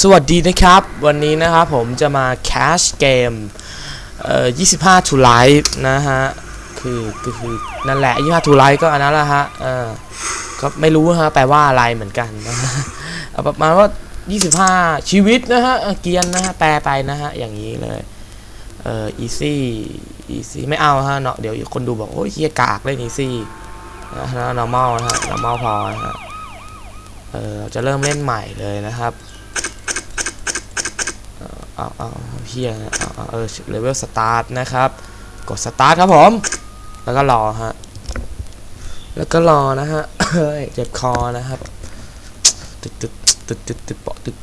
สวัสดีนะครับ วันนี้นะครับผมจะมาแคชเกมเอ่อ25 to life นะฮะ คือคือคือนั่นแหละ 25 to life ก็อันนั้นแหละฮะ เออก็ไม่รู้ฮะ แปลว่าอะไรเหมือนกันนะฮะเอาประมาณว่า 25 ชีวิตนะฮะ เกียนนะฮะ แปลไปนะฮะ อย่างนี้เลย เอ่อ easy easy ไม่เอาฮะเนาะ เดี๋ยวคนดูบอก โอ้ยเฮียกากเล่น easy นะฮะ normal นะฮะ normal พอนะฮะ เออจะเริ่มเล่นใหม่เลยนะครับ เอาเอาเฮียเอาเออเลเวลสตาร์ทนะครับ กดสตาร์ทครับผม แล้วก็รอฮะ แล้วก็รอนะฮะเจ็บคอนะครับตึดตึดตึดตึดตึดเปาะตึด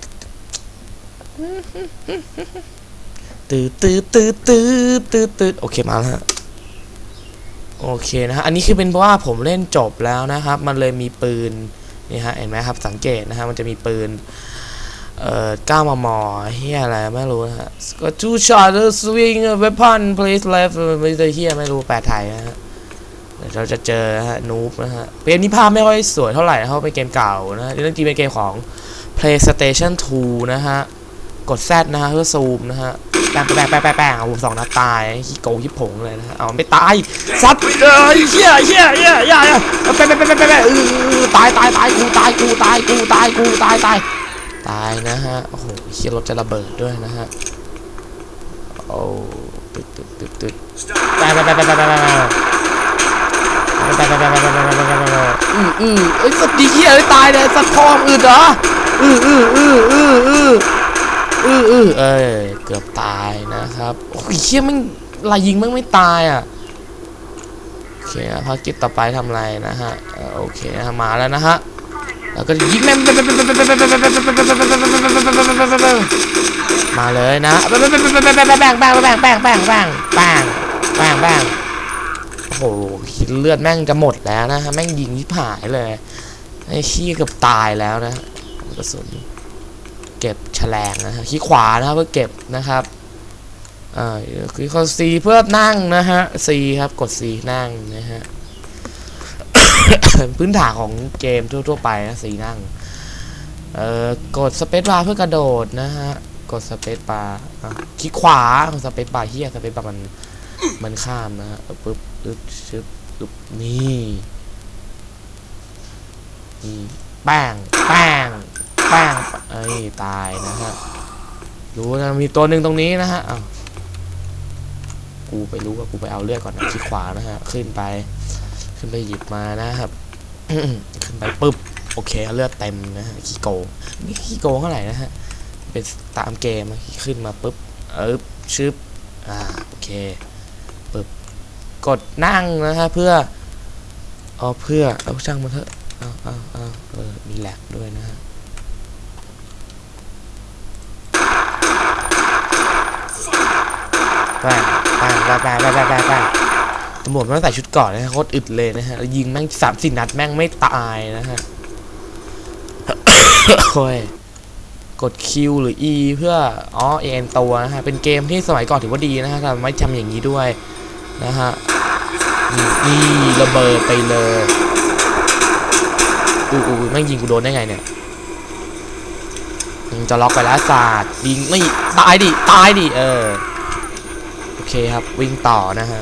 ตืดตืดตืดตืดตืดตืดโอเคมาแล้วฮะโอเคนะฮะ อันนี้คือเป็นเพราะว่าผมเล่นจบแล้วนะครับ มันเลยมีปืนนี่ฮะ เห็นไหมครับ สังเกตนะฮะ มันจะมีปืน เอ่อ9มมเฮียอะไรไม่รู้นะฮะก็ two shot swing weapon please left ไม่ได้เฮียไม่รู้แปลไทยนะฮะเดี๋ยวเราจะเจอนะฮะนูบนะฮะเกมนี้ภาพไม่ค่อยสวยเท่าไหร่เพราะเป็นเกมเก่านะฮะเรื่องจริงเป็นเกมของ PlayStation 2 นะฮะ กด Z นะฮะเพื่อซูมนะฮะแป้งแปงแป้งแปงแป้งเอาผมสองนัดตายขี้โกงขี้ผงเลยนะฮะเอาไม่ตายซัดเอ้ยเฮียเฮียเฮียเฮียแป้งแป้งแปงแป้งแป้งเออตายตายตายกูตายกูตายกูตายกูตายตาย ตายนะฮะ โอ้โหเฮียรถจะระเบิดด้วยนะฮะ โอ้ตึ๊ดตึ๊ดตึ๊ดตึ๊ดไปไปไปไปไปไปไปไปไปไปไปไปไปไปอืออือเอ้สัตว์ดีเฮียเลยตายเลยสัตว์ทองอืดเหรออืออืออืออืออืออืออือเอ้ยเกือบตายนะครับ โอ้ยเฮียมันลายยิงมันไม่ตายอะโอเคภารกิจต่อไปทำอะไรนะฮะโอเคมาแล้วนะฮะ แล้วก็ยิงแม่งมาเลยนะแบงแบงแบงแบงแบงแบงแบงแบงแบงแบงโอ้โหเลือดแม่งจะหมดแล้วนะฮะแม่งยิงที่ผายเลยไอ้ขี้เกือบตายแล้วนะกระสุนเก็บแฉลงนะฮะขี้ขวานะครับเพื่อเก็บนะครับอ่าคือข้อ C เพื่อนั่งนะฮะ C ครับกด C นั่งนะฮะ พื้นฐานของเกมทั่วๆไปนะสีนั่ง เอ่อกดสเปซบาร์เพื่อกระโดดนะฮะ กดสเปซบาร์คลิกขวาสเปซบาร์เฮียสเปซบาร์มันมันข้ามนะฮะปึ๊บปึ๊บชึบปึ๊บนี่นี่แป้งแป้งแป้งเอ้ยตายนะฮะรู้นะมีตัวหนึ่งตรงนี้นะฮะอ้าวกูไปรู้ว่ากูไปเอาเลือดก่อนนะคลิกขวานะฮะขึ้นไป ขึ้นไปหยิบมานะครับขึ้นไปปุ๊บโอเคเลือดเต็มนะฮะขี้โกงนี่ขี้โกงเท่าไหร่นะฮะเป็นตามเกมขึ้นมาปุ๊บเออชึบอ่าโอเคปุ๊บกดนั่งนะฮะเพื่อเอาเพื่อเอาช่างมาเถอะเอาเอาเอาเออมีแหลกด้วยนะฮะไปไปไปไปไปไป ตำรวจไม่งใส่ชุดก่อนนะฮะโคตรอึดเลยนะฮะแล้วยิงแม่งสามสี่นัดแม่งไม่ตายนะฮะโอ้ยกด Q หรือ E เพื่ออ๋อเอ็นตัวนะฮะ เป็นเกมที่สมัยก่อนถือว่าดีนะฮะทำไม่ทำอย่างนี้ด้วยนะฮะนี่ระเบิดไปเลยอู้อู้แม่งยิงกูโดนได้ไงเนี่ยมึงจะล็อกไปแล้วศาสตร์ยิงไม่ตายดิ ตายดิ เออ โอเคครับ วิ่งต่อนะฮะ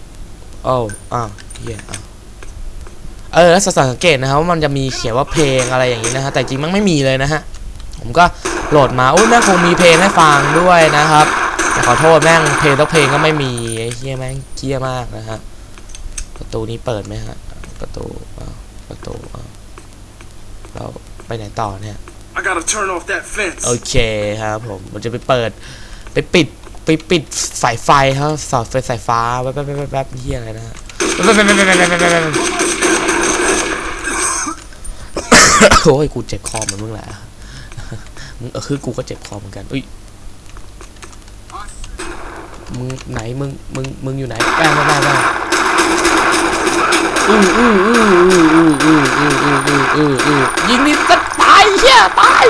โอ้โอ้โอ้อ้าวเฮียอ้าวเออแล้วสังเกตนะครับว่ามันจะมีเขียนว่าเพลงอะไรอย่างนี้นะฮะแต่จริงมันไม่มีเลยนะฮะผมก็โหลดมาอุ้ยแม่งคงมีเพลงให้ฟังด้วยนะครับแต่ขอโทษแม่งเพลงทุกเพลงก็ไม่มีไอ้เฮียแม่งเกี้ยมากนะฮะประตูนี้เปิดไหมฮะประตูอ้าวประตูอ้าวเราไปไหนต่อเนี่ย I gotta turn off that fence. โอเคครับผมมันจะไปเปิดไปปิด ไปปิดสายไฟครับสอดไฟสายฟ้าแป๊บแป๊บแป๊บแป๊บเฮียอะไรนะฮะแป๊บแป๊บแป๊บแป๊บแป๊บแป๊บแป๊บแป๊บโอ้ยกูเจ็บคอเหมือนมึงแหละมึงเออคือกูก็เจ็บคอเหมือนกันอุ้ยมึงไหนมึงมึงมึงอยู่ไหนแป้งแป้งแป้งแป้งอื้ออื้ออื้ออื้ออื้ออื้ออื้ออื้ออื้ออื้อยิงนี่จะตายเฮียตาย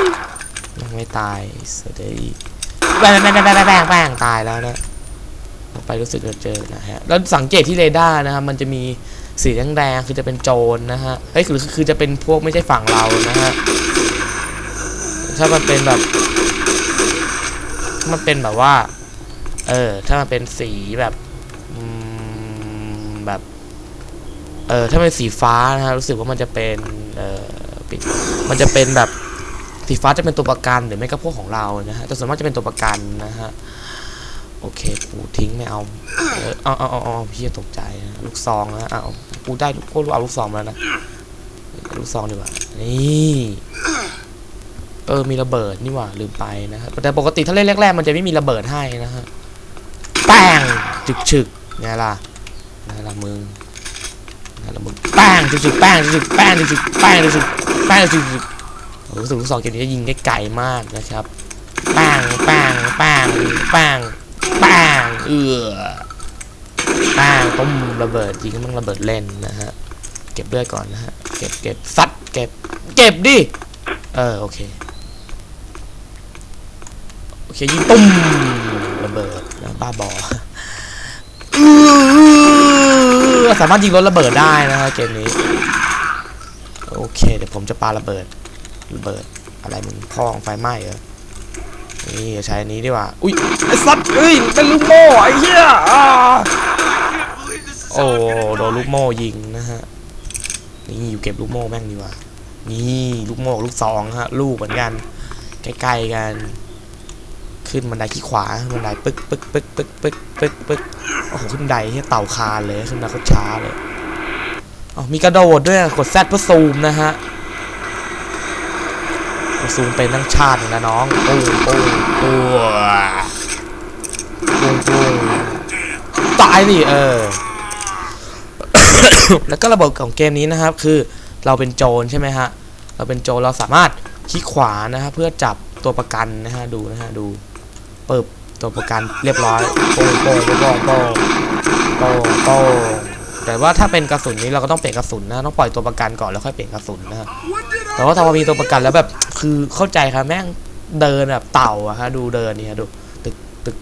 ยังไม่ตายเสยดย แป้งแป้งแป้งแป้งแป้งแป้งตายแล้วนะไปรู้สึกจะเจอนะฮะแล้วสังเกตที่เรดาร์นะครับมันจะมีสีแดงๆคือจะเป็นโจรนะฮะเฮ้ยคือคือจะเป็นพวกไม่ใช่ฝั่งเรานะฮะถ้ามันเป็นแบบมันเป็นแบบว่า เออ ถ้ามันเป็นสีแบบแบบ เออถ้าเป็นสีฟ้านะฮะรู้สึกว่ามันจะเป็น เออปิดมันจะเป็นแบบ สีฟ้าจะเป็นตัวประกันหรือไม่ก็พวกของเรานะฮะแต่ส่วนมากจะเป็นตัวประกันนะฮะโอเค ปูทิ้งไม่เอาเออเอาเอาเอาเพี่ตกใจลูกซองนะเอาปูได้ลูกกูเอาลูกซองมาแล้วนะลูกซองดีกว่านี่เออมีระเบิดนี่หว่าลืมไปนะครับแต่ปกติถ้าเล่นแรกๆมันจะไม่มีระเบิดให้นะฮะแป้งจึกฉึกไงล่ะไงล่ะมึงไงล่ะมึงแป้งจึกฉึกแป้งจึกฉึกแป้งจึกฉึกแป้งจึกฉึกแป้งจึกฉึก รู้สึกลูกซองเกมนี้จะยิงได้ไกลมากนะครับป้งป้งป้งป้งป้งเอือป้งต้มระเบิดยิงมันระเบิดเล่นนะฮะเก็บเลือดก่อนนะฮะเก็บเก็บซัดเก็บเก็บดิเออโอเคโอเคยิงตุ้มระเบิดนะบ้าบออือสามารถยิงรถระเบิดได้นะฮะเกมนี้โอเคเดี๋ยวผมจะปาระเบิด ระเบิดอะไรมึงพ่อของไฟไหม้เหรอนี่ใช้อันนี้ดีกว่า อุ้ยไอ้สัตว์เอ้ยเป็นลูกโม่ไอ้เหี้ยอ่าโอ้โดนลูกโม่ยิงนะฮะนี่อยู่เก็บลูกโม่แม่งดีกว่านี่ลูกโม่กับลูกซองฮะลูกเหมือนกันใกล้ๆกัน ขึ้นบันไดขี้ขวาบันไดปึ๊กปึ๊กปึ๊กปึ๊กปึ๊กปึ๊กปึ๊กโอ้โหขึ้นบันไดที่เต่าคานเลยขึ้นมาโคตรช้าเลยอ๋อมีกระโดดด้วยกดแซดเพื่อซูมนะฮะกด ซูมเป็นทั้งชาติเลยนะน้องโอ้โอ้โอ้โอ้โอ้ตายดิเออ แล้วก็ระบบของเกมนี้นะครับ คือเราเป็นโจรใช่ไหมฮะ เราเป็นโจรเราสามารถคลิกขวานะฮะเพื่อจับตัวประกันนะฮะดูนะฮะดูเปิบตัวประกันเรียบร้อยโป้งโป้งโป้งโป้งโป้งโป้งโป้งแต่ว่าถ้าเป็นกระสุนนี้เราก็ต้องเปลี่ยนกระสุนนะต้องปล่อยตัวประกันก่อนแล้วค่อยเปลี่ยนกระสุนนะฮะแต่ว่าถ้าพอมีตัวประกันแล้วแบบ คือเข้าใจครับแม่งเดินแบบเต่าอะฮะดูเดินนี่ฮะดูตึกตึก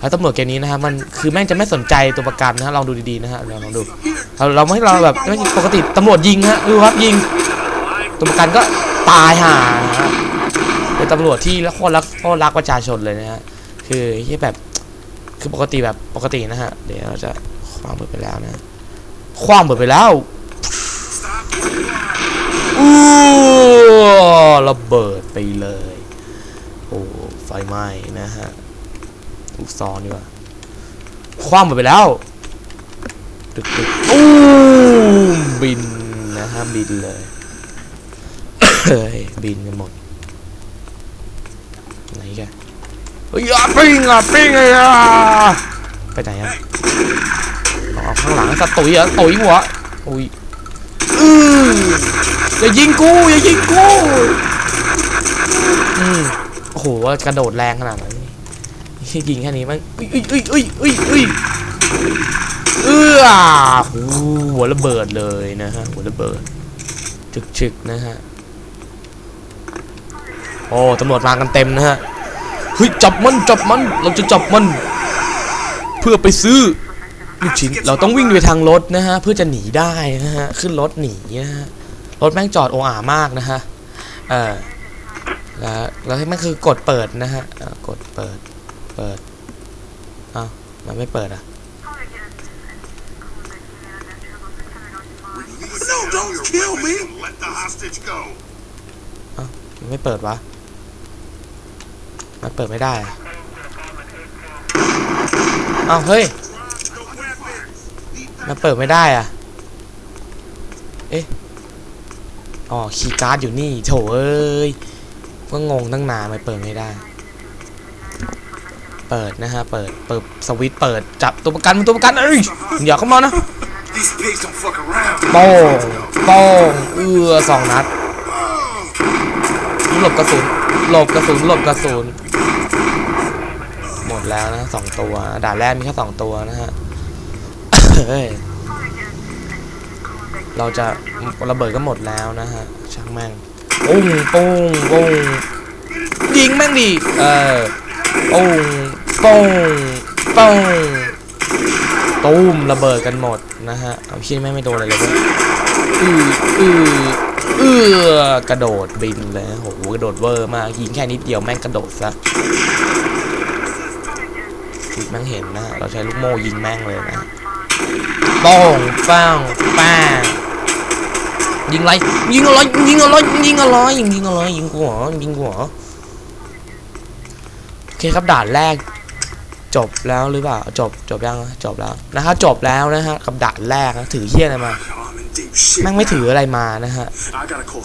แล้วตำรวจเกมนี้นะฮะมันคือแม่งจะไม่สนใจตัวประกันนะฮะลองดูดีๆนะฮะลองดูเราเราไม่เราแบบไม่ปกติตำรวจยิงฮะดูครับยิง ตัวประกันก็ตายห่าฮะเป็นตำรวจที่โคตรรักโคตรรักประชาชนเลยนะฮะคือที่แบบคือปกติแบบปกตินะฮะเดี๋ยวเราจะคว้างเบิดไปแล้วนะคว้างเบิดไปแล้ว อู้ระเบิดไปเลย โอ้ไฟไหม้นะฮะลูกซองดีกว่าคว้างเบิดไปแล้วตึกตึกตู้มบินนะฮะบินเลยบินกันหมดไหนกันเฮ้ยปิ้งอะปิ้งเลยอะไปไหนอะออกข้างหลังสตุยอะตุยหัวอุ้ย อืออย่ายิงกูอย่ายิงกูอืมโอ้โหกระโดดแรงขนาดนั้นยิงแค่นี้มันอุ้ยอุ้ยอุ้ยอุ้ยอุ้ยเอื้อหูหัวระเบิดเลยนะฮะหัวระเบิดฉึกฉึกๆนะฮะโอ้ตำรวจมากันเต็มนะฮะเฮ้ยจับมันจับมันเราจะจับมัน เพื่อไปซื้อ ลูกชิ้นเราต้องวิ่งด้วยทางรถนะฮะเพื่อจะหนีได้นะฮะขึ้นรถหนีนะฮะรถแม่งจอดโออามากนะฮะเออแล้วแล้วให้มันคือกดเปิดนะฮะอ่ากดเปิดเปิดอ้าวมันไม่เปิดอะ No, don't kill me! Let the hostage go. มันไม่เปิดวะมันเปิดไม่ได้อะอ้าวเฮ้ย มันเปิดไม่ได้อะเอ๊ะ อ๋อ คีย์การ์ดอยู่นี่ โถเอ้ย ก็งงตั้งนานมันเปิดไม่ได้ เปิดนะฮะ เปิด เปิดสวิตช์เปิด จับตัวประกันตัวประกันเอ้ย อย่าเข้ามานะ These pigs don't fuck around. โป้งโป้งเอื้อสองนัด หลบกระสุน หลบกระสุน หลบกระสุน หมดแล้วนะสองตัว ด่านแรกมีแค่สองตัวนะฮะ เฮ้ยเราจะระเบิดก็หมดแล้วนะฮะ ช่างแม่งปุ้งปุ้งปุ้งยิงแม่งดิเออปุ้งปุ้งปุ้งตูมระเบิดกันหมดนะฮะเอาชิ้นแม่งไม่โดนอะไรเลยเว้ยอืออือเอือกระโดดบินเลยโหกระโดดเวอร์มากยิงแค่นิดเดียวแม่งกระโดดซะแม่งเห็นนะฮะเราใช้ลูกโม่ยิงแม่งเลยนะ ป้องป้างป้างยิงอะไรยิงอะไรยิงอะไรยิงอะไรยิงยิงอะไรยิงกูเหรอยิงกูเหรอโอเคครับด่านแรก จบแล้วหรือเปล่าจบจบยังจบแล้วนะฮะจบแล้วนะฮะกับด่านแรกนะถือเฮี้ยอะไรมาแม่งไม่ถืออะไรมานะฮะ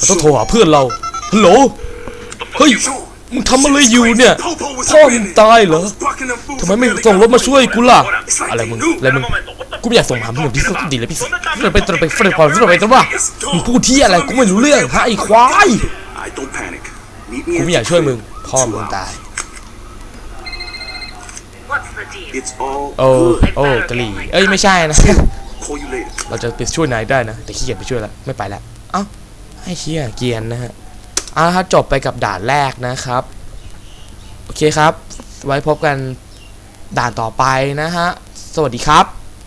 ต้องโทรหาเพื่อนเราฮัลโหลเฮ้ยมึงทำอะไรอยู่เนี่ยพ่อมึงตายเหรอทำไมไม่ส่งรถมาช่วยกูล่ะอะไรมึงอะไรมึง กูไม่อยากส่งหามึงแบบที่สุดดีเลยพี่เดินไปเดินไปเดินไปเดินไปตัวมึงพูดที่อะไรกูไม่รู้เรื่องฮะไอ้ควาย I don't panic. Meet me กู at ไม่อยาก the ช่วยมึง crib. พ่อมึงตาย What's the deal? It's all โอ้ good. โอ้กะหรี่เอ้ยไม่ใช่นะ Call you later. เราจะไปช่วยนายได้นะ แต่ขี้เกียจไปช่วยแล้วไม่ไปแล้วเอ้าให้เชี่ยเกรียนนะฮะเอาละครับจบไปกับด่านแรกนะครับ โอเคครับ ไว้พบกันด่านต่อไปนะฮะ สวัสดีครับ